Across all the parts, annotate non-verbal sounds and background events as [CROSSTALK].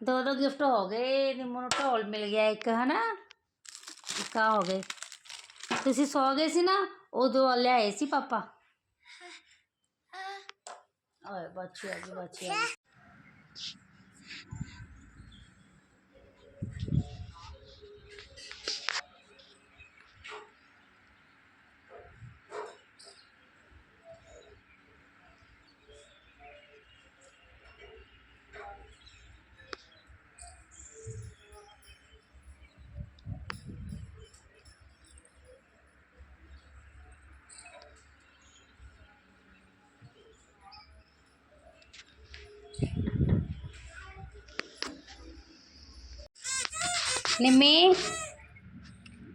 ਦੋ ਦੋ ਗਿਫਟ ਹੋ ਗਏ ਨਿੰਮੋ ਨੂੰ ਢੋਲ ਮਿਲ ਗਿਆ ਇੱਕ ਹਨਾ? ਇੱਕ ਆਹ ਹੋ ਗਏ। ਤੁਸੀਂ ਸੌ ਗਏ ਸੀ ਨਾ ਉਦੋਂ ਲਿਆਏ ਸੀ ਪਾਪਾ। ਓਏ ਬੱਚੀ ਆ ਗਈ। ਬੱਚੀ ਆ ਗਈ ਨਿੰਮੀ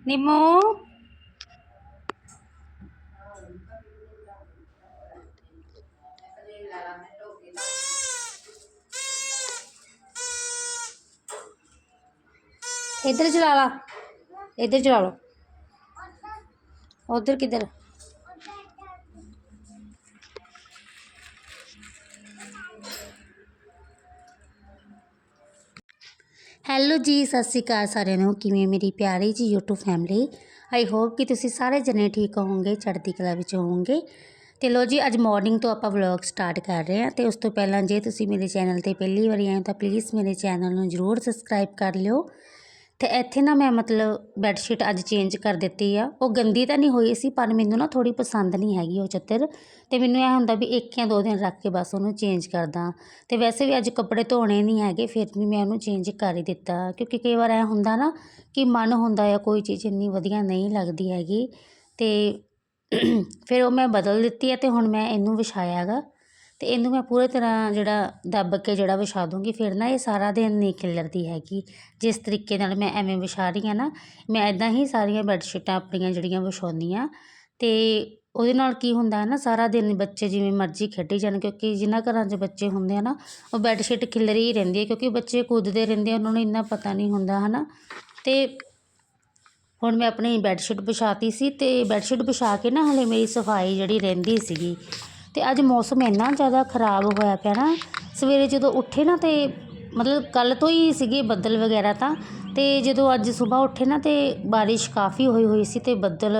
ਨਿੰਮੋ ਇੱਧਰ ਚਲਾ ਲਾ ਹੈਲੋ ਜੀ, ਸਤਿ ਸ਼੍ਰੀ ਅਕਾਲ ਸਾਰਿਆਂ ਨੂੰ। ਕਿਵੇਂ ਮੇਰੀ ਪਿਆਰੀ ਜੀ YouTube ਫੈਮਿਲੀ ਆਈ ਹੋਪ ਕਿ ਤੁਸੀਂ ਸਾਰੇ ਜਣੇ ਠੀਕ ਹੋਵੋਗੇ, ਚੜ੍ਹਦੀ ਕਲਾ ਵਿੱਚ ਹੋਵੋਗੇ। ਤੇ ਲੋ ਜੀ, ਅੱਜ ਮਾਰਨਿੰਗ ਤੋਂ ਆਪਾਂ ਵਲੌਗ ਸਟਾਰਟ ਕਰ ਰਹੇ ਹਾਂ। ਤੇ ਉਸ ਤੋਂ ਪਹਿਲਾਂ ਜੇ ਤੁਸੀਂ ਮੇਰੇ ਚੈਨਲ ਤੇ ਪਹਿਲੀ ਵਾਰੀ ਆਏ ਹੋ ਤਾਂ ਪਲੀਜ਼ ਮੇਰੇ ਚੈਨਲ ਨੂੰ ਜਰੂਰ ਸਬਸਕ੍ਰਾਈਬ ਕਰ ਲਿਓ। ਅਤੇ ਇੱਥੇ ਨਾ ਮੈਂ ਮਤਲਬ ਬੈੱਡਸ਼ੀਟ ਅੱਜ ਚੇਂਜ ਕਰ ਦਿੱਤੀ ਆ। ਉਹ ਗੰਦੀ ਤਾਂ ਨਹੀਂ ਹੋਈ ਸੀ, ਪਰ ਮੈਨੂੰ ਨਾ ਥੋੜ੍ਹੀ ਪਸੰਦ ਨਹੀਂ ਹੈਗੀ ਉਹ ਚੱਦਰ ਅਤੇ ਮੈਨੂੰ ਇਹ ਹੁੰਦਾ ਵੀ ਇੱਕ ਜਾਂ ਦੋ ਦਿਨ ਰੱਖ ਕੇ ਬਸ ਉਹਨੂੰ ਚੇਂਜ ਕਰਦਾ। ਅਤੇ ਵੈਸੇ ਵੀ ਅੱਜ ਕੱਪੜੇ ਧੋਣੇ ਨਹੀਂ ਹੈਗੇ, ਫਿਰ ਵੀ ਮੈਂ ਉਹਨੂੰ ਚੇਂਜ ਕਰ ਹੀ ਦਿੱਤਾ। ਕਿਉਂਕਿ ਕਈ ਵਾਰ ਐ ਹੁੰਦਾ ਨਾ ਕਿ ਮਨ ਹੁੰਦਾ ਆ, ਕੋਈ ਚੀਜ਼ ਇੰਨੀ ਵਧੀਆ ਨਹੀਂ ਲੱਗਦੀ ਹੈਗੀ। ਅਤੇ [CLEARS THROAT] ਫਿਰ ਉਹ ਮੈਂ ਬਦਲ ਦਿੱਤੀ ਹੈ ਅਤੇ ਹੁਣ ਮੈਂ ਇਹਨੂੰ ਵਿਛਾਇਆ ਗਾ ਅਤੇ ਇਹਨੂੰ ਮੈਂ ਪੂਰੇ ਤਰ੍ਹਾਂ ਜਿਹੜਾ ਦੱਬ ਕੇ ਜਿਹੜਾ ਵਿਛਾ ਦੂੰਗੀ, ਫਿਰ ਨਾ ਇਹ ਸਾਰਾ ਦਿਨ ਨਹੀਂ ਖਿਲਰਦੀ ਹੈਗੀ। ਜਿਸ ਤਰੀਕੇ ਨਾਲ ਮੈਂ ਐਵੇਂ ਵਿਛਾ ਰਹੀ ਹਾਂ ਨਾ, ਮੈਂ ਇਦਾਂ ਹੀ ਸਾਰੀਆਂ ਬੈੱਡਸ਼ੀਟਾਂ ਆਪਣੀਆਂ ਜਿਹੜੀਆਂ ਵਿਛਾਉਂਦੀ ਹਾਂ। ਅਤੇ ਉਹਦੇ ਨਾਲ ਕੀ ਹੁੰਦਾ ਹੈ ਨਾ, ਸਾਰਾ ਦਿਨ ਬੱਚੇ ਜਿਵੇਂ ਮਰਜ਼ੀ ਖੇਡੀ ਜਾਣ, ਕਿਉਂਕਿ ਜਿਨ੍ਹਾਂ ਘਰਾਂ 'ਚ ਬੱਚੇ ਹੁੰਦੇ ਆ ਨਾ, ਉਹ ਬੈੱਡਸ਼ੀਟ ਖਿਲਰੀ ਹੀ ਰਹਿੰਦੀ ਹੈ, ਕਿਉਂਕਿ ਬੱਚੇ ਕੁੱਦਦੇ ਰਹਿੰਦੇ ਆ, ਉਹਨਾਂ ਨੂੰ ਇੰਨਾ ਪਤਾ ਨਹੀਂ ਹੁੰਦਾ ਹੈ ਨਾ ਅਤੇ ਹੁਣ ਮੈਂ ਆਪਣੀ ਬੈੱਡਸ਼ੀਟ ਵਿਛਾਤੀ ਸੀ ਅਤੇ ਬੈੱਡਸ਼ੀਟ ਵਿਛਾ ਕੇ ਨਾ ਹਲੇ ਮੇਰੀ ਸਫ਼ਾਈ ਜਿਹੜੀ ਰਹਿੰਦੀ ਸੀਗੀ ਅਤੇ ਅੱਜ ਮੌਸਮ ਇੰਨਾ ਜ਼ਿਆਦਾ ਖਰਾਬ ਹੋਇਆ ਪਿਆ ਨਾ, ਸਵੇਰੇ ਜਦੋਂ ਉੱਠੇ ਨਾ ਤਾਂ ਮਤਲਬ ਕੱਲ੍ਹ ਤੋਂ ਹੀ ਸੀਗੇ ਬੱਦਲ ਵਗੈਰਾ ਤਾਂ ਅਤੇ ਜਦੋਂ ਅੱਜ ਸੁਬਾਹ ਉੱਠੇ ਨਾ ਤਾਂ ਬਾਰਿਸ਼ ਕਾਫੀ ਹੋਈ ਹੋਈ ਸੀ ਅਤੇ ਬੱਦਲ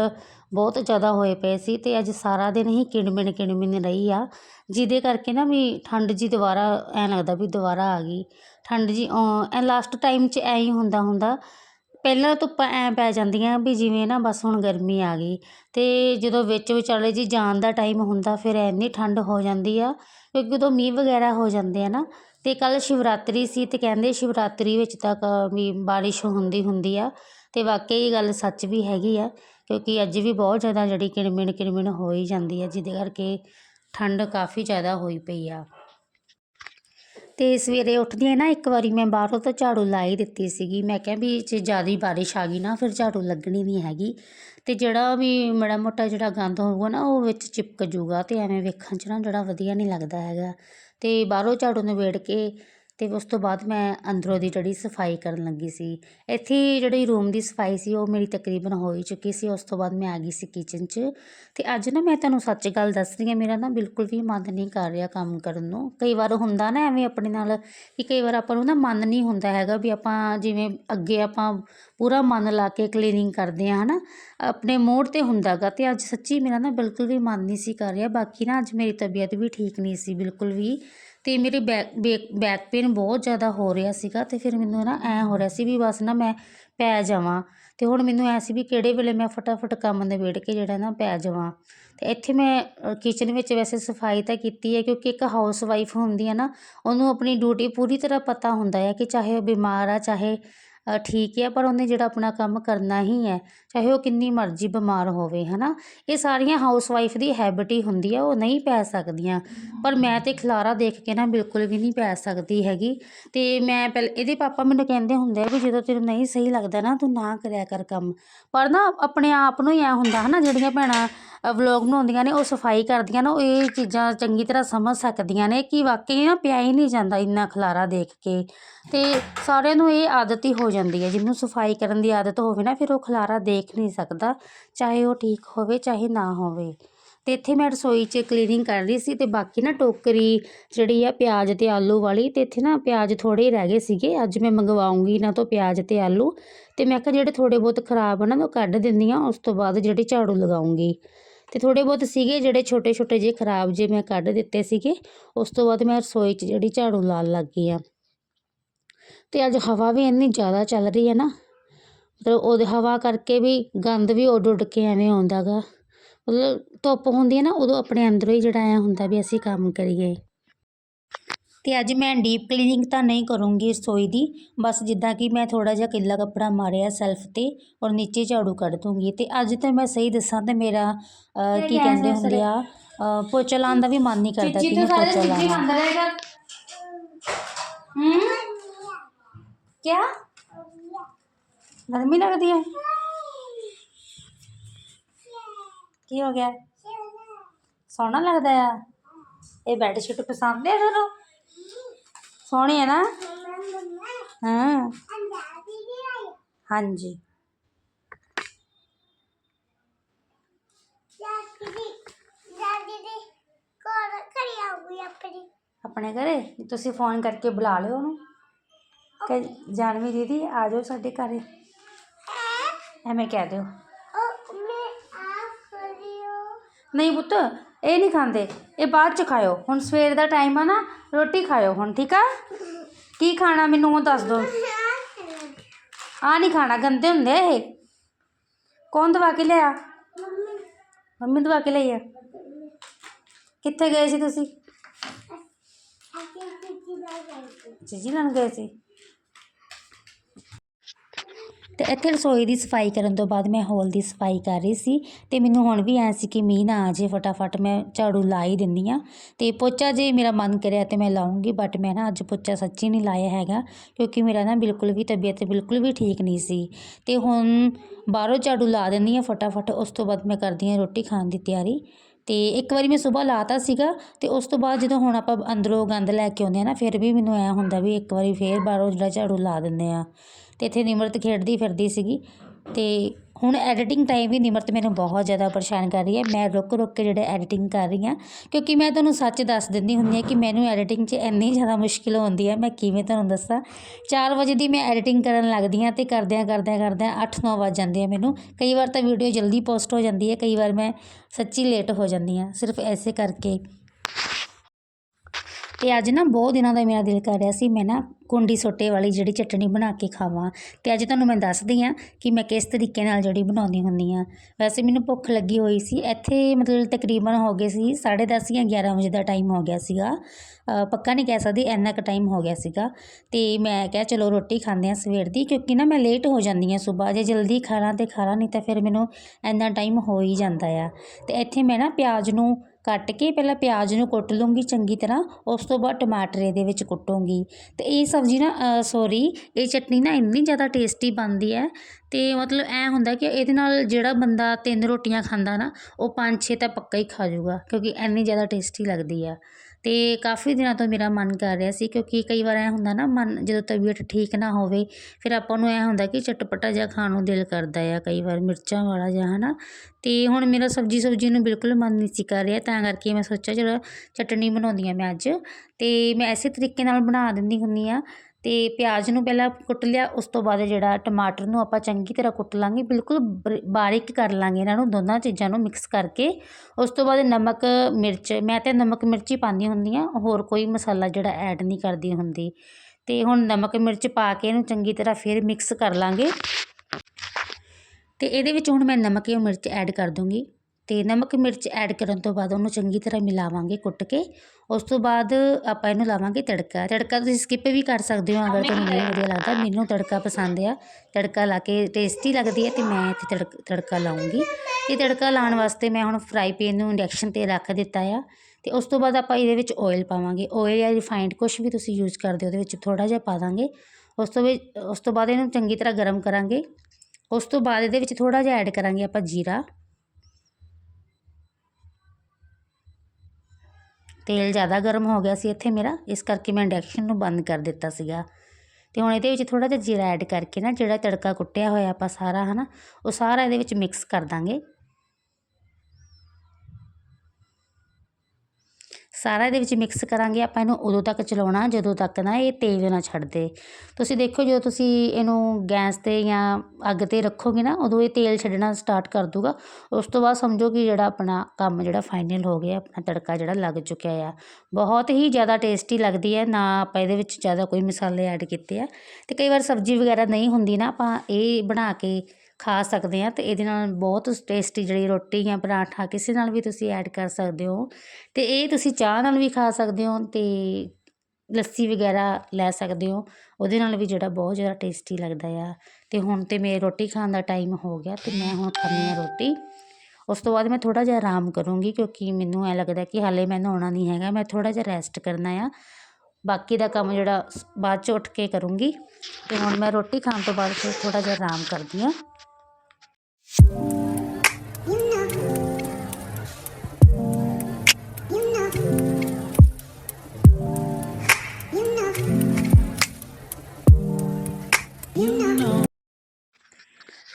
ਬਹੁਤ ਜ਼ਿਆਦਾ ਹੋਏ ਪਏ ਸੀ ਅਤੇ ਅੱਜ ਸਾਰਾ ਦਿਨ ਹੀ ਕਿਣਮਿਣ ਕਿਣਮਿਣ ਰਹੀ ਆ, ਜਿਹਦੇ ਕਰਕੇ ਨਾ ਵੀ ਠੰਡ ਜੀ ਦੁਬਾਰਾ ਐਂ ਲੱਗਦਾ ਵੀ ਦੁਬਾਰਾ ਆ ਗਈ। ਠੰਡ ਜੀ ਐਂ ਲਾਸਟ ਟਾਈਮ 'ਚ ਐਂ ਹੀ ਹੁੰਦਾ ਹੁੰਦਾ ਪਹਿਲਾਂ ਧੁੱਪਾਂ ਐਂ ਪੈ ਜਾਂਦੀਆਂ ਵੀ ਜਿਵੇਂ ਨਾ ਬਸ ਹੁਣ ਗਰਮੀ ਆ ਗਈ ਅਤੇ ਜਦੋਂ ਵਿੱਚ ਵਿਚਾਲੇ ਜੀ ਜਾਣ ਦਾ ਟਾਈਮ ਹੁੰਦਾ ਫਿਰ ਇੰਨੀ ਠੰਡ ਹੋ ਜਾਂਦੀ ਆ, ਕਿਉਂਕਿ ਉਦੋਂ ਮੀਂਹ ਵਗੈਰਾ ਹੋ ਜਾਂਦੇ ਆ ਨਾ ਅਤੇ ਕੱਲ੍ਹ ਸ਼ਿਵਰਾਤਰੀ ਸੀ ਅਤੇ ਕਹਿੰਦੇ ਸ਼ਿਵਰਾਤਰੀ ਵਿੱਚ ਤੱਕ ਵੀ ਬਾਰਿਸ਼ ਹੁੰਦੀ ਹੁੰਦੀ ਆ ਅਤੇ ਵਾਕਈ ਇਹ ਗੱਲ ਸੱਚ ਵੀ ਹੈਗੀ ਆ, ਕਿਉਂਕਿ ਅੱਜ ਵੀ ਬਹੁਤ ਜ਼ਿਆਦਾ ਜਿਹੜੀ ਕਿਣਮਿਣ ਕਿਣਮਿਣ ਹੋ ਹੀ ਜਾਂਦੀ ਹੈ ਜਿਹਦੇ ਕਰਕੇ ਠੰਡ ਕਾਫੀ ਜ਼ਿਆਦਾ ਹੋਈ ਪਈ ਆ। ਤੇ ਸਵੇਰੇ ਉੱਠਦੀ ਨਾ ਇੱਕ ਵਾਰੀ ਮੈਂ ਬਾਹਰੋਂ ਤੋਂ ਝਾੜੂ ਲਾ ਹੀ ਦਿੱਤੀ ਸੀਗੀ। ਮੈਂ ਕਿਹਾ ਵੀ ਜੇ ਜ਼ਿਆਦਾ ਬਾਰਿਸ਼ ਆ ਗਈ ਨਾ, ਫਿਰ ਝਾੜੂ ਲੱਗਣੀ ਨਹੀਂ ਹੈਗੀ। ਤੇ ਜਿਹੜਾ ਵੀ ਮਾੜਾ ਮੋਟਾ ਜਿਹੜਾ ਗੰਦ ਹੋਊਗਾ ਨਾ, ਉਹ ਵਿੱਚ ਚਿਪਕ ਜੂਗਾ ਤੇ ਐਵੇਂ ਵੇਖਣ 'ਚ ਨਾ ਜਿਹੜਾ ਵਧੀਆ ਨਹੀਂ ਲੱਗਦਾ ਹੈਗਾ। ਤੇ ਬਾਹਰੋਂ ਝਾੜੂ ਨਿਬੇੜ ਕੇ ਅਤੇ ਉਸ ਤੋਂ ਬਾਅਦ ਮੈਂ ਅੰਦਰੋਂ ਦੀ ਜਿਹੜੀ ਸਫ਼ਾਈ ਕਰਨ ਲੱਗੀ ਸੀ। ਇੱਥੇ ਜਿਹੜੀ ਰੂਮ ਦੀ ਸਫ਼ਾਈ ਸੀ, ਉਹ ਮੇਰੀ ਤਕਰੀਬਨ ਹੋ ਹੀ ਚੁੱਕੀ ਸੀ। ਉਸ ਤੋਂ ਬਾਅਦ ਮੈਂ ਆ ਗਈ ਸੀ ਕਿਚਨ 'ਚ। ਅਤੇ ਅੱਜ ਨਾ ਮੈਂ ਤੁਹਾਨੂੰ ਸੱਚ ਗੱਲ ਦੱਸ ਰਹੀ ਹਾਂ, ਮੇਰਾ ਨਾ ਬਿਲਕੁਲ ਵੀ ਮਨ ਨਹੀਂ ਕਰ ਰਿਹਾ ਕੰਮ ਕਰਨ ਨੂੰ। ਕਈ ਵਾਰ ਹੁੰਦਾ ਨਾ ਐਵੇਂ ਆਪਣੇ ਨਾਲ ਕਿ ਕਈ ਵਾਰ ਆਪਾਂ ਨੂੰ ਨਾ ਮਨ ਨਹੀਂ ਹੁੰਦਾ ਹੈਗਾ ਵੀ ਆਪਾਂ ਜਿਵੇਂ ਅੱਗੇ ਆਪਾਂ ਪੂਰਾ ਮਨ ਲਾ ਕੇ ਕਲੀਨਿੰਗ ਕਰਦੇ ਆ ਹਨਾ? ਆਪਣੇ ਮੂਡ ਤੇ ਹੁੰਦਾਗਾ ਤੇ ਅੱਜ ਸੱਚੀ ਮੇਰਾ ਨਾ ਬਿਲਕੁਲ ਵੀ ਮਨ ਨਹੀਂ ਸੀ ਕਰ ਰਿਹਾ। ਬਾਕੀ ਨਾ ਅੱਜ ਮੇਰੀ ਤਬੀਅਤ ਵੀ ਠੀਕ ਨਹੀਂ ਸੀ ਬਿਲਕੁਲ ਵੀ। ਅਤੇ ਮੇਰੇ ਬੈਕ ਬੈਕ ਪੇਨ ਬਹੁਤ ਜ਼ਿਆਦਾ ਹੋ ਰਿਹਾ ਸੀਗਾ ਅਤੇ ਫਿਰ ਮੈਨੂੰ ਨਾ ਐਂ ਹੋ ਰਿਹਾ ਸੀ ਵੀ ਬਸ ਨਾ ਮੈਂ ਪੈ ਜਾਵਾਂ। ਅਤੇ ਹੁਣ ਮੈਨੂੰ ਐਂ ਸੀ ਵੀ ਕਿਹੜੇ ਵੇਲੇ ਮੈਂ ਫਟਾਫਟ ਕੰਮ ਨਿਬੇੜ ਕੇ ਜਿਹੜਾ ਨਾ ਪੈ ਜਾਵਾਂ। ਅਤੇ ਇੱਥੇ ਮੈਂ ਕਿਚਨ ਵਿੱਚ ਵੈਸੇ ਸਫ਼ਾਈ ਤਾਂ ਕੀਤੀ ਹੈ ਕਿਉਂਕਿ ਇੱਕ ਹਾਊਸ ਵਾਈਫ ਹੁੰਦੀ ਹੈ ਨਾ, ਉਹਨੂੰ ਆਪਣੀ ਡਿਊਟੀ ਪੂਰੀ ਤਰ੍ਹਾਂ ਪਤਾ ਹੁੰਦਾ ਹੈ ਕਿ ਚਾਹੇ ਉਹ ਬਿਮਾਰ ਆ, ਚਾਹੇ ਠੀਕ ਹੈ, ਪਰ ਉਹਨੇ ਜਿਹੜਾ ਆਪਣਾ ਕੰਮ ਕਰਨਾ ਹੀ ਹੈ, ਚਾਹੇ ਉਹ ਕਿੰਨੀ ਮਰਜ਼ੀ ਬਿਮਾਰ ਹੋਵੇ, ਹਨਾ? ਇਹ ਸਾਰੀਆਂ ਹਾਊਸ ਵਾਈਫ ਦੀ ਹੈਬਿਟ ਹੀ ਹੁੰਦੀ ਆ, ਉਹ ਨਹੀਂ ਪੈ ਸਕਦੀਆਂ। ਪਰ ਮੈਂ ਤੇ ਖਲਾਰਾ ਦੇਖ ਕੇ ਨਾ ਬਿਲਕੁਲ ਵੀ ਨਹੀਂ ਪੈ ਸਕਦੀ ਹੈਗੀ। ਤੇ ਮੈਂ ਪਹਿਲ, ਇਹਦੇ ਪਾਪਾ ਮੈਨੂੰ ਕਹਿੰਦੇ ਹੁੰਦੇ ਆ ਵੀ ਜਦੋਂ ਤੈਨੂੰ ਨਹੀਂ ਸਹੀ ਲੱਗਦਾ ਨਾ, ਤੂੰ ਨਾ ਕਰਿਆ ਕਰ ਕੰਮ। ਪਰ ਨਾ ਆਪਣੇ ਆਪ ਨੂੰ ਹੀ ਐ ਹੁੰਦਾ, ਹਨਾ? ਜਿਹੜੀਆਂ ਭੈਣਾਂ ਵਲੋਗ ਬਣਾਉਂਦੀਆਂ ਨੇ, ਉਹ ਸਫ਼ਾਈ ਕਰਦੀਆਂ ਨਾ, ਉਹ ਇਹ ਚੀਜ਼ਾਂ ਚੰਗੀ ਤਰ੍ਹਾਂ ਸਮਝ ਸਕਦੀਆਂ ਨੇ ਕਿ ਵਾਕਈ ਨਾ ਪਿਆ ਹੀ ਨਹੀਂ ਜਾਂਦਾ ਇੰਨਾ ਖਲਾਰਾ ਦੇਖ ਕੇ। ਤੇ ਸਾਰਿਆਂ ਨੂੰ ਇਹ ਆਦਤ ਹੀ ਹੋ ਜਾਂਦੀ ਹੈ, ਜਿਹਨੂੰ ਸਫ਼ਾਈ ਕਰਨ ਦੀ ਆਦਤ ਹੋਵੇ ਨਾ, ਫਿਰ ਉਹ ਖਲਾਰਾ ਦੇਖ ਨਹੀਂ ਸਕਦਾ, ਚਾਹੇ ਉਹ ਠੀਕ ਹੋਵੇ, ਚਾਹੇ ਨਾ ਹੋਵੇ। ਤੇ ਇੱਥੇ ਮੈਂ ਰਸੋਈ 'ਚ ਕਲੀਨਿੰਗ ਕਰ ਰਹੀ ਸੀ ਤੇ ਬਾਕੀ ਨਾ ਟੋਕਰੀ ਜਿਹੜੀ ਆ ਪਿਆਜ਼ ਤੇ ਆਲੂ ਵਾਲੀ ਤੇ ਇੱਥੇ ਨਾ ਪਿਆਜ਼ ਥੋੜੇ ਰਹਿ ਗਏ ਸੀਗੇ, ਅੱਜ ਮੈਂ ਮੰਗਵਾਉਂਗੀ ਇਹਨਾਂ ਤੋਂ ਪਿਆਜ਼ ਤੇ ਆਲੂ। ਤੇ ਮੈਂ ਕਿਹਾ ਜਿਹੜੇ ਥੋੜੇ ਬਹੁਤ ਖਰਾਬ ਆ ਨਾ ਉਹ ਕੱਢ ਦਿੰਦੀ ਹਾਂ, ਉਸ ਤੋਂ ਬਾਅਦ ਜਿਹੜੀ ਝਾੜੂ ਲਗਾਉਂਗੀ। ਤੇ ਥੋੜੇ ਬਹੁਤ ਸੀਗੇ, ਜਿਹੜੇ ਛੋਟੇ ਛੋਟੇ ਜਿਹੇ ਖਰਾਬ ਜੇ ਮੈਂ ਕੱਢ ਦਿੱਤੇ ਸੀਗੇ, ਉਸ ਤੋਂ ਬਾਅਦ ਮੈਂ ਰਸੋਈ 'ਚ ਜਿਹੜੀ ਝਾੜੂ ਲਾਉਣ ਲੱਗ ਗਈ ਆ ਤੇ ਅੱਜ ਹਵਾ ਵੀ ਇੰਨੀ ਜ਼ਿਆਦਾ ਚੱਲ ਰਹੀ ਹੈ ਨਾ ਮਤਲਬ ਉਹਦੇ ਹਵਾ ਕਰਕੇ ਵੀ ਗੰਦ ਵੀ ਉੱਡ ਉੱਡ ਕੇ ਐਵੇਂ ਆਉਂਦਾ ਗਾ। ਮਤਲਬ ਧੁੱਪ ਹੁੰਦੀ ਹੈ ਨਾ ਉਦੋਂ ਆਪਣੇ ਅੰਦਰੋਂ ਹੀ ਜਿਹੜਾ ਐਂ ਹੁੰਦਾ ਵੀ ਅਸੀਂ ਕੰਮ ਕਰੀਏ। ਤੇ ਅੱਜ ਮੈਂ ਡੀਪ ਕਲੀਨਿੰਗ ਤਾਂ ਨਹੀਂ ਕਰੂੰਗੀ ਰਸੋਈ ਦੀ ਬਸ ਜਿੱਦਾਂ ਕਿ ਮੈਂ ਥੋੜਾ ਜਿਹਾ ਕਿੱਲਾ ਕੱਪੜਾ ਮਾਰਿਆ ਸੈਲਫ ਤੇ ਔਰ ਨੀਚੇ ਝਾੜੂ ਕੱਢ ਦੂੰਗੀ। ਤੇ ਅੱਜ ਤਾਂ ਮੈਂ ਸਹੀ ਦੱਸਾਂ ਤੇ ਮੇਰਾ ਕੀ ਕਹਿੰਦੇ ਹੁੰਦੇ ਆ ਪੋਚਾ ਲਾਉਣ ਦਾ ਵੀ ਮਨ ਨਹੀਂ ਕਰਦਾ ਕਿ ਮੈਂ ਪੋਚਾ ਲਾਵਾਂ क्या? गर्मी लग रही है। की हो गया? सोना लगता है। ये बेडशीट पसंद है तेन सोहनी है ना? हाँ। हाँ जी। अपने घरे? तुम फ़ोन करके बुला लो उन्होंने ਕਿ ਜਾਨਵੀ ਦੀਦੀ ਆ ਜਾਓ ਸਾਡੇ ਘਰੇ। ਐਵੇਂ ਕਹਿ ਦਿਓ। ਨਹੀਂ ਪੁੱਤ ਇਹ ਨਹੀਂ ਖਾਂਦੇ। ਇਹ ਬਾਅਦ ਚ ਖਾਇਓ। ਹੁਣ ਸਵੇਰ ਦਾ ਟਾਈਮ ਆ ਨਾ ਰੋਟੀ ਖਾਇਓ ਹੁਣ ਠੀਕ ਆ? ਕੀ ਖਾਣਾ ਮੈਨੂੰ ਉਹ ਦੱਸ ਦਿਓ। ਆ ਨਹੀਂ ਖਾਣਾ ਗੰਦੇ ਹੁੰਦੇ ਇਹ। ਕੌਣ ਦਵਾ ਕੇ ਲਿਆ? ਮੰਮੀ ਦਵਾ ਕੇ ਲਈ ਆ। ਕਿੱਥੇ ਗਏ ਸੀ ਤੁਸੀਂ? ਜੀਜੀ ਲੈਣ ਗਏ ਸੀ? ਤੇ ਇੱਥੇ ਰਸੋਈ ਦੀ ਸਫ਼ਾਈ ਕਰਨ ਤੋਂ ਬਾਅਦ ਮੈਂ ਹੌਲ ਦੀ ਸਫ਼ਾਈ ਕਰ ਰਹੀ ਸੀ ਤੇ ਮੈਨੂੰ ਹੁਣ ਵੀ ਐ ਸੀ ਕਿ ਮੀਂਹ ਨਾ ਆ ਜੇ ਫਟਾਫਟ, ਮੈਂ ਝਾੜੂ ਲਾ ਹੀ ਦਿੰਦੀ ਆ ਤੇ ਪੋਚਾ ਜੇ ਮੇਰਾ ਮਨ ਕਰਿਆ ਤੇ ਮੈਂ ਲਾਉਂਗੀ ਬਟ ਮੈਂ ਨਾ ਅੱਜ ਪੋਚਾ ਸੱਚੀ ਨਹੀਂ ਲਾਇਆ ਹੈਗਾ ਕਿਉਂਕਿ ਮੇਰਾ ਨਾ ਬਿਲਕੁਲ ਵੀ ਤਬੀਅਤ ਬਿਲਕੁਲ ਵੀ ਠੀਕ ਨਹੀਂ ਸੀ ਤੇ ਹੁਣ ਬਾਹਰੋਂ ਝਾੜੂ ਲਾ ਦਿੰਦੀ ਆ ਫਟਾਫਟ, ਉਸ ਤੋਂ ਬਾਅਦ ਮੈਂ ਕਰਦੀ ਆ ਰੋਟੀ ਖਾਣ ਦੀ ਤਿਆਰੀ ਅਤੇ ਇੱਕ ਵਾਰੀ ਮੈਂ ਸਵੇਰ ਲਾਤਾ ਸੀਗਾ ਅਤੇ ਉਸ ਤੋਂ ਬਾਅਦ ਜਦੋਂ ਹੁਣ ਆਪਾਂ ਅੰਦਰੋਂ ਗੰਦ ਲੈ ਕੇ ਆਉਂਦੇ ਹਾਂ ਨਾ, ਫਿਰ ਵੀ ਮੈਨੂੰ ਐਂ ਹੁੰਦਾ ਵੀ ਇੱਕ ਵਾਰੀ ਫਿਰ ਬਾਹਰੋਂ ਜਿਹੜਾ ਝਾੜੂ ਲਾ ਦਿੰਦੇ ਹਾਂ ਅਤੇ ਇੱਥੇ ਨਿਮਰਤ ਖੇਡਦੀ ਫਿਰਦੀ ਸੀਗੀ ਅਤੇ ਹੁਣ ਐਡੀਟਿੰਗ ਟਾਈਮ ਵੀ ਨਿਮਰਤ ਮੈਨੂੰ ਬਹੁਤ ਜ਼ਿਆਦਾ ਪਰੇਸ਼ਾਨ ਕਰ ਰਹੀ ਹੈ। ਮੈਂ ਰੁਕ ਰੁਕ ਕੇ ਜਿਹੜਾ ਐਡੀਟਿੰਗ ਕਰ ਰਹੀ ਹਾਂ, ਕਿਉਂਕਿ ਮੈਂ ਤੁਹਾਨੂੰ ਸੱਚ ਦੱਸ ਦਿੰਦੀ ਹੁੰਦੀ ਹਾਂ ਕਿ ਮੈਨੂੰ ਐਡੀਟਿੰਗ 'ਚ ਇੰਨੀ ਜ਼ਿਆਦਾ ਮੁਸ਼ਕਿਲ ਹੁੰਦੀ ਹੈ। ਮੈਂ ਕਿਵੇਂ ਤੁਹਾਨੂੰ ਦੱਸਾਂ? 4 ਵਜੇ ਦੀ ਮੈਂ ਐਡੀਟਿੰਗ ਕਰਨ ਲੱਗਦੀ ਹਾਂ ਤੇ ਕਰਦਿਆਂ ਕਰਦਿਆਂ ਕਰਦਿਆਂ 8-9 ਵੱਜ ਜਾਂਦੇ ਆ ਮੈਨੂੰ। ਕਈ ਵਾਰ ਤਾਂ ਵੀਡੀਓ ਜਲਦੀ ਪੋਸਟ ਹੋ ਜਾਂਦੀ ਹੈ, ਕਈ ਵਾਰ ਮੈਂ ਸੱਚੀ ਲੇਟ ਹੋ ਜਾਂਦੀ ਹਾਂ। ਸਿਰਫ ਐਸੇ ਕਰਕੇ ਤੇ ਅੱਜ ਨਾ ਬਹੁਤ ਦਿਨਾਂ ਦਾ ਮੇਰਾ ਦਿਲ ਕਰ ਰਿਹਾ ਸੀ, ਮੈਂ ਨਾ ਕੁੰਡੀ ਸੋਟੇ ਵਾਲੀ ਜਿਹੜੀ ਚਟਣੀ ਬਣਾ ਕੇ ਖਾਵਾਂ। ਤੇ ਅੱਜ ਤੁਹਾਨੂੰ ਮੈਂ ਦੱਸਦੀ ਆ ਕਿ ਮੈਂ ਕਿਸ ਤਰੀਕੇ ਨਾਲ ਜਿਹੜੀ ਬਣਾਉਂਦੀ ਹੁੰਦੀ ਆ ਵੈਸੇ ਮੈਨੂੰ ਭੁੱਖ ਲੱਗੀ ਹੋਈ ਸੀ, ਇੱਥੇ ਮਤਲਬ ਤਕਰੀਬਨ ਹੋ ਗਏ ਸੀ 10:30 ਜਾਂ 11 ਵਜੇ ਦਾ ਟਾਈਮ ਹੋ ਗਿਆ ਸੀਗਾ। ਪੱਕਾ ਨਹੀਂ ਕਹਿ ਸਕਦੀ, ਇੰਨਾ ਕੁ ਟਾਈਮ ਹੋ ਗਿਆ ਸੀਗਾ। ਤੇ ਮੈਂ ਕਿਹਾ ਚਲੋ ਰੋਟੀ ਖਾਂਦੇ ਆ ਸਵੇਰ ਦੀ, ਕਿਉਂਕਿ ਨਾ ਮੈਂ ਲੇਟ ਹੋ ਜਾਂਦੀ ਆ ਸਵੇਰ ਜੇ ਜਲਦੀ ਖਾਣਾ ਤੇ ਖਾਣਾ ਨਹੀਂ ਤਾਂ ਫਿਰ ਮੈਨੂੰ ਇੰਨਾ ਟਾਈਮ ਹੋ ਹੀ ਜਾਂਦਾ ਆ। ਤੇ ਇੱਥੇ ਮੈਂ ਨਾ ਪਿਆਜ਼ ਨੂੰ ਕੱਟ ਕੇ ਪਹਿਲਾਂ ਪਿਆਜ਼ ਨੂੰ ਕੁੱਟ ਲੂੰਗੀ ਚੰਗੀ ਤਰ੍ਹਾਂ, ਉਸ ਤੋਂ ਬਾਅਦ ਟਮਾਟਰ ਇਹਦੇ ਵਿੱਚ ਕੁੱਟੂੰਗੀ। ਤੇ ਇਹ ਸਬਜ਼ੀ ਨਾ ਸੌਰੀ ਇਹ ਚਟਨੀ ਨਾ ਇੰਨੀ ਜ਼ਿਆਦਾ ਟੇਸਟੀ ਬਣਦੀ ਹੈ, ਤੇ ਮਤਲਬ ਐ ਹੁੰਦਾ ਕਿ ਇਹਦੇ ਨਾਲ ਜਿਹੜਾ ਬੰਦਾ ਤਿੰਨ ਰੋਟੀਆਂ ਖਾਂਦਾ ਨਾ, ਉਹ ਪੰਜ ਛੇ ਤਾਂ ਪੱਕਾ ਹੀ ਖਾ ਜਾਊਗਾ, ਕਿਉਂਕਿ ਇੰਨੀ ਜ਼ਿਆਦਾ ਟੇਸਟੀ ਲੱਗਦੀ ਆ। ਅਤੇ ਕਾਫੀ ਦਿਨਾਂ ਤੋਂ ਮੇਰਾ ਮਨ ਕਰ ਰਿਹਾ ਸੀ, ਕਿਉਂਕਿ ਕਈ ਵਾਰ ਐ ਹੁੰਦਾ ਨਾ, ਮਨ ਜਦੋਂ ਤਬੀਅਤ ਠੀਕ ਨਾ ਹੋਵੇ, ਫਿਰ ਆਪਾਂ ਨੂੰ ਐ ਹੁੰਦਾ ਕਿ ਚਟਪਟਾ ਜਿਹਾ ਖਾਣ ਨੂੰ ਦਿਲ ਕਰਦਾ ਆ ਕਈ ਵਾਰ, ਮਿਰਚਾਂ ਵਾਲਾ ਜਿਹਾ ਨਾ ਅਤੇ ਹੁਣ ਮੇਰਾ ਸਬਜੀ ਸੁਬਜੀ ਨੂੰ ਬਿਲਕੁਲ ਮਨ ਨਹੀਂ ਸੀ ਕਰ ਰਿਹਾ, ਤਾਂ ਕਰਕੇ ਮੈਂ ਸੋਚਿਆ ਚਲੋ ਚਟਨੀ ਬਣਾਉਂਦੀ ਹਾਂ ਮੈਂ ਅੱਜ। ਅਤੇ ਮੈਂ ਇਸੇ ਤਰੀਕੇ ਨਾਲ ਬਣਾ ਦਿੰਦੀ ਹੁੰਦੀ ਹਾਂ ਅਤੇ ਪਿਆਜ਼ ਨੂੰ ਪਹਿਲਾਂ ਕੁੱਟ ਲਿਆ, ਉਸ ਤੋਂ ਬਾਅਦ ਜਿਹੜਾ ਟਮਾਟਰ ਨੂੰ ਆਪਾਂ ਚੰਗੀ ਤਰ੍ਹਾਂ ਕੁੱਟ ਲਾਂਗੇ, ਬਿਲਕੁਲ ਬਰ- ਬਾਰੀਕ ਕਰ ਲਾਂਗੇ ਇਹਨਾਂ ਨੂੰ, ਦੋਨਾਂ ਚੀਜ਼ਾਂ ਨੂੰ ਮਿਕਸ ਕਰਕੇ। ਉਸ ਤੋਂ ਬਾਅਦ ਨਮਕ, ਮਿਰਚ, ਮੈਂ ਤਾਂ ਨਮਕ, ਮਿਰਚ ਹੀ ਪਾਉਂਦੀ ਹੁੰਦੀ ਹਾਂ, ਹੋਰ ਕੋਈ ਮਸਾਲਾ ਜਿਹੜਾ ਐਡ ਨਹੀਂ ਕਰਦੀ ਹੁੰਦੀ। ਅਤੇ ਹੁਣ ਨਮਕ, ਮਿਰਚ ਪਾ ਕੇ ਇਹਨੂੰ ਚੰਗੀ ਤਰ੍ਹਾਂ ਫਿਰ ਮਿਕਸ ਕਰ ਲਾਂਗੇ। ਅਤੇ ਇਹਦੇ ਵਿੱਚ ਹੁਣ ਮੈਂ ਨਮਕ ਤੇ ਮਿਰਚ ਐਡ ਕਰ ਦੂੰਗੀ। ਅਤੇ ਨਮਕ ਮਿਰਚ ਐਡ ਕਰਨ ਤੋਂ ਬਾਅਦ ਉਹਨੂੰ ਚੰਗੀ ਤਰ੍ਹਾਂ ਮਿਲਾਵਾਂਗੇ ਕੁੱਟ ਕੇ। ਉਸ ਤੋਂ ਬਾਅਦ ਆਪਾਂ ਇਹਨੂੰ ਲਾਵਾਂਗੇ ਤੜਕਾ। ਤੜਕਾ ਤੁਸੀਂ ਸਕਿੱਪ ਵੀ ਕਰ ਸਕਦੇ ਹੋ, ਅਗਰ ਤੁਹਾਨੂੰ ਨਹੀਂ ਵਧੀਆ ਲੱਗਦਾ। ਮੈਨੂੰ ਤੜਕਾ ਪਸੰਦ ਆ। ਤੜਕਾ ਲਾ ਕੇ ਟੇਸਟੀ ਲੱਗਦੀ ਹੈ ਅਤੇ ਮੈਂ ਇੱਥੇ ਤੜਕ, ਤੜਕਾ ਲਾਉਂਗੀ। ਇਹ ਤੜਕਾ ਲਾਉਣ ਵਾਸਤੇ ਮੈਂ ਹੁਣ ਫਰਾਈ ਪੈਨ ਨੂੰ ਇੰਡਕਸ਼ਨ ਤੇ ਰੱਖ ਦਿੱਤਾ ਆ। ਅਤੇ ਉਸ ਤੋਂ ਬਾਅਦ ਆਪਾਂ ਇਹਦੇ ਵਿੱਚ ਆਇਲ ਪਾਵਾਂਗੇ। ਆਇਲ ਜਾਂ ਰਿਫਾਈਨਡ ਕੁਛ ਵੀ ਤੁਸੀਂ ਯੂਜ਼ ਕਰਦੇ ਹੋ, ਉਹਦੇ ਵਿੱਚ ਥੋੜ੍ਹਾ ਜਿਹਾ ਪਾ ਦਾਂਗੇ। ਉਸ ਤੋਂ ਵਿੱਚ, ਉਸ ਤੋਂ ਬਾਅਦ ਇਹਨੂੰ ਚੰਗੀ ਤਰ੍ਹਾਂ ਗਰਮ ਕਰਾਂਗੇ। ਉਸ ਤੋਂ ਬਾਅਦ ਇਹਦੇ ਵਿੱਚ ਥੋੜ੍ਹਾ ਜਿਹਾ ਐਡ ਕਰਾਂਗੇ ਆਪਾਂ ਜੀਰਾ। ਤੇਲ ਜ਼ਿਆਦਾ ਗਰਮ ਹੋ ਗਿਆ ਸੀ ਇੱਥੇ ਮੇਰਾ, ਇਸ ਕਰਕੇ ਮੈਂ ਇੰਡਕਸ਼ਨ ਨੂੰ ਬੰਦ ਕਰ ਦਿੱਤਾ ਸੀਗਾ। ਤੇ ਹੁਣ ਇਹਦੇ ਵਿੱਚ ਥੋੜਾ ਜਿਹਾ ਜੀਰਾ ਐਡ ਕਰਕੇ ਨਾ, ਜਿਹੜਾ ਤੜਕਾ ਕੁੱਟਿਆ ਹੋਇਆ ਆਪਾਂ ਸਾਰਾ, ਹਨਾ, ਉਹ ਸਾਰਾ ਇਹਦੇ ਵਿੱਚ ਮਿਕਸ ਕਰ ਦਾਂਗੇ। ਸਾਰਾ ਇਹਦੇ ਵਿੱਚ ਮਿਕਸ ਕਰਾਂਗੇ, ਆਪਾਂ ਇਹਨੂੰ ਉਦੋਂ ਤੱਕ ਚਲਾਉਣਾ, ਜਦੋਂ ਤੱਕ ਨਾ ਇਹ ਤੇਲ ਨਾ ਛੱਡ ਦੇ। ਤੁਸੀਂ ਦੇਖੋ, ਜਦੋਂ ਤੁਸੀਂ ਇਹਨੂੰ ਗੈਸ 'ਤੇ ਜਾਂ ਅੱਗ 'ਤੇ ਰੱਖੋਗੇ ਨਾ, ਉਦੋਂ ਇਹ ਤੇਲ ਛੱਡਣਾ ਸਟਾਰਟ ਕਰ ਦੂਗਾ। ਉਸ ਤੋਂ ਬਾਅਦ ਸਮਝੋ ਕਿ ਜਿਹੜਾ ਆਪਣਾ ਕੰਮ ਜਿਹੜਾ ਫਾਈਨਲ ਹੋ ਗਿਆ, ਆਪਣਾ ਤੜਕਾ ਜਿਹੜਾ ਲੱਗ ਚੁੱਕਿਆ ਆ। ਬਹੁਤ ਹੀ ਜ਼ਿਆਦਾ ਟੇਸਟੀ ਲੱਗਦੀ ਹੈ, ਨਾ ਆਪਾਂ ਇਹਦੇ ਵਿੱਚ ਜ਼ਿਆਦਾ ਕੋਈ ਮਸਾਲੇ ਐਡ ਕੀਤੇ ਆ। ਅਤੇ ਕਈ ਵਾਰ ਸਬਜ਼ੀ ਵਗੈਰਾ ਨਹੀਂ ਹੁੰਦੀ ਨਾ, ਆਪਾਂ ਇਹ ਬਣਾ ਕੇ ਖਾ ਸਕਦੇ ਹਾਂ ਅਤੇ ਇਹਦੇ ਨਾਲ ਬਹੁਤ ਟੇਸਟੀ ਜਿਹੜੀ ਰੋਟੀ ਜਾਂ ਪਰਾਠਾ ਕਿਸੇ ਨਾਲ ਵੀ ਤੁਸੀਂ ਐਡ ਕਰ ਸਕਦੇ ਹੋ ਅਤੇ ਇਹ ਤੁਸੀਂ ਚਾਹ ਨਾਲ ਵੀ ਖਾ ਸਕਦੇ ਹੋ ਅਤੇ ਲੱਸੀ ਵਗੈਰਾ ਲੈ ਸਕਦੇ ਹੋ, ਉਹਦੇ ਨਾਲ ਵੀ ਜਿਹੜਾ ਬਹੁਤ ਜ਼ਿਆਦਾ ਟੇਸਟੀ ਲੱਗਦਾ ਆ। ਅਤੇ ਹੁਣ ਤਾਂ ਮੇਰੇ ਰੋਟੀ ਖਾਣ ਦਾ ਟਾਈਮ ਹੋ ਗਿਆ ਅਤੇ ਮੈਂ ਹੁਣ ਖਾਂਦੀ ਹਾਂ ਰੋਟੀ। ਉਸ ਤੋਂ ਬਾਅਦ ਮੈਂ ਥੋੜ੍ਹਾ ਜਿਹਾ ਆਰਾਮ ਕਰੂੰਗੀ ਕਿਉਂਕਿ ਮੈਨੂੰ ਐਂ ਲੱਗਦਾ ਕਿ ਹਾਲੇ ਮੈਂ ਨਹਾਉਣਾ ਨਹੀਂ ਹੈਗਾ, ਮੈਂ ਥੋੜ੍ਹਾ ਜਿਹਾ ਰੈਸਟ ਕਰਨਾ ਆ। ਬਾਕੀ ਦਾ ਕੰਮ ਜਿਹੜਾ ਬਾਅਦ 'ਚ ਉੱਠ ਕੇ ਕਰੂੰਗੀ। ਅਤੇ ਹੁਣ ਮੈਂ ਰੋਟੀ ਖਾਣ ਤੋਂ ਬਾਅਦ ਫਿਰ ਥੋੜ੍ਹਾ ਜਿਹਾ ਆਰਾਮ ਕਰਦੀ ਹਾਂ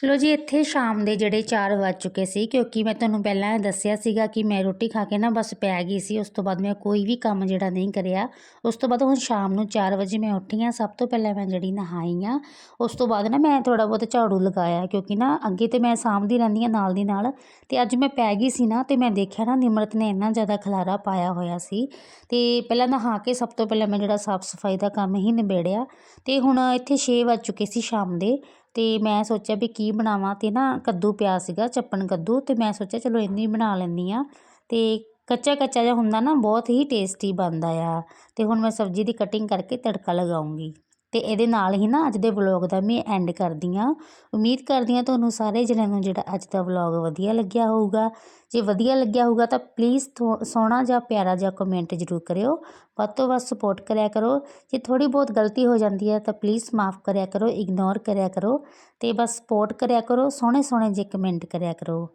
ਲੋ ਜੀ, ਇੱਥੇ ਸ਼ਾਮ ਦੇ ਜਿਹੜੇ 4 ਵੱਜ ਚੁੱਕੇ ਸੀ, ਕਿਉਂਕਿ ਮੈਂ ਤੁਹਾਨੂੰ ਪਹਿਲਾਂ ਦੱਸਿਆ ਸੀਗਾ ਕਿ ਮੈਂ ਰੋਟੀ ਖਾ ਕੇ ਨਾ ਬਸ ਪੈ ਗਈ ਸੀ, ਉਸ ਤੋਂ ਬਾਅਦ ਮੈਂ ਕੋਈ ਵੀ ਕੰਮ ਜਿਹੜਾ ਨਹੀਂ ਕਰਿਆ। ਉਸ ਤੋਂ ਬਾਅਦ ਹੁਣ ਸ਼ਾਮ ਨੂੰ 4 ਵਜੇ ਮੈਂ ਉੱਠੀ ਹਾਂ, ਸਭ ਤੋਂ ਪਹਿਲਾਂ ਮੈਂ ਜਿਹੜੀ ਨਹਾਈ ਹਾਂ, ਉਸ ਤੋਂ ਬਾਅਦ ਨਾ ਮੈਂ ਥੋੜ੍ਹਾ ਬਹੁਤ ਝਾੜੂ ਲਗਾਇਆ, ਕਿਉਂਕਿ ਨਾ ਅੱਗੇ ਤੇ ਮੈਂ ਸਾਂਭਦੀ ਰਹਿੰਦੀ ਹਾਂ ਨਾਲ ਦੀ ਨਾਲ, ਤੇ ਅੱਜ ਮੈਂ ਪੈ ਗਈ ਸੀ ਨਾ, ਤੇ ਮੈਂ ਦੇਖਿਆ ਨਾ ਨਿਮਰਤ ਨੇ ਇੰਨਾ ਜ਼ਿਆਦਾ ਖਲਾਰਾ ਪਾਇਆ ਹੋਇਆ ਸੀ, ਤੇ ਪਹਿਲਾਂ ਨਹਾ ਕੇ ਸਭ ਤੋਂ ਪਹਿਲਾਂ ਮੈਂ ਜਿਹੜਾ ਸਾਫ਼ ਸਫ਼ਾਈ ਦਾ ਕੰਮ ਹੀ ਨਿਬੇੜਿਆ, ਤੇ ਹੁਣ ਇੱਥੇ 6 ਵੱਜ ਚੁੱਕੇ ਸੀ ਸ਼ਾਮ ਦੇ ਅਤੇ ਮੈਂ ਸੋਚਿਆ ਵੀ ਕੀ ਬਣਾਵਾਂ ਅਤੇ ਨਾ ਕੱਦੂ ਪਿਆ ਸੀਗਾ, ਚੱਪਣ ਕੱਦੂ ਅਤੇ ਮੈਂ ਸੋਚਿਆ ਚਲੋ ਇਹਨੂੰ ਹੀ ਬਣਾ ਲੈਂਦੀ ਹਾਂ। ਅਤੇ ਕੱਚਾ ਕੱਚਾ ਜਿਹਾ ਹੁੰਦਾ ਨਾ ਬਹੁਤ ਹੀ ਟੇਸਟੀ ਬਣਦਾ ਆ। ਅਤੇ ਹੁਣ ਮੈਂ ਸਬਜ਼ੀ ਦੀ ਕਟਿੰਗ ਕਰਕੇ ਤੜਕਾ ਲਗਾਉਂਗੀ। ਅਤੇ ਇਹਦੇ ਨਾਲ ਹੀ ਨਾ ਅੱਜ ਦੇ ਵਲੋਗ ਦਾ ਮੈਂ ਐਂਡ ਕਰਦੀ ਹਾਂ। ਉਮੀਦ ਕਰਦੀ ਹਾਂ ਤੁਹਾਨੂੰ ਸਾਰੇ ਜਣਿਆਂ ਨੂੰ ਜਿਹੜਾ ਅੱਜ ਦਾ ਵਲੋਗ ਵਧੀਆ ਲੱਗਿਆ ਹੋਊਗਾ। ਜੇ ਵਧੀਆ ਲੱਗਿਆ ਹੋਊਗਾ ਤਾਂ ਪਲੀਜ਼ ਸੋਹਣਾ ਜਾਂ ਪਿਆਰਾ ਜਿਹਾ ਕਮੈਂਟ ਜ਼ਰੂਰ ਕਰਿਓ। ਵੱਧ ਤੋਂ ਵੱਧ ਸਪੋਰਟ ਕਰਿਆ ਕਰੋ। ਜੇ ਥੋੜੀ ਬਹੁਤ ਗਲਤੀ ਹੋ ਜਾਂਦੀ ਹੈ ਤਾਂ ਪਲੀਜ਼ ਮਾਫ ਕਰਿਆ ਕਰੋ ਇਗਨੋਰ ਕਰਿਆ ਕਰੋ ਤੇ ਬਸ ਸਪੋਰਟ ਕਰਿਆ ਕਰੋ ਸੋਹਣੇ ਸੋਹਣੇ ਜੇ ਕਮੈਂਟ ਕਰਿਆ ਕਰੋ।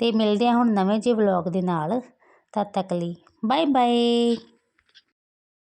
ਤੇ ਮਿਲਦੇ ਹਾਂ ਹੁਣ ਨਵੇਂ ਜੇ ਵਲੌਗ ਦੇ ਨਾਲ। ਤਦ ਤੱਕ ਲਈ ਬਾਏ ਬਾਏ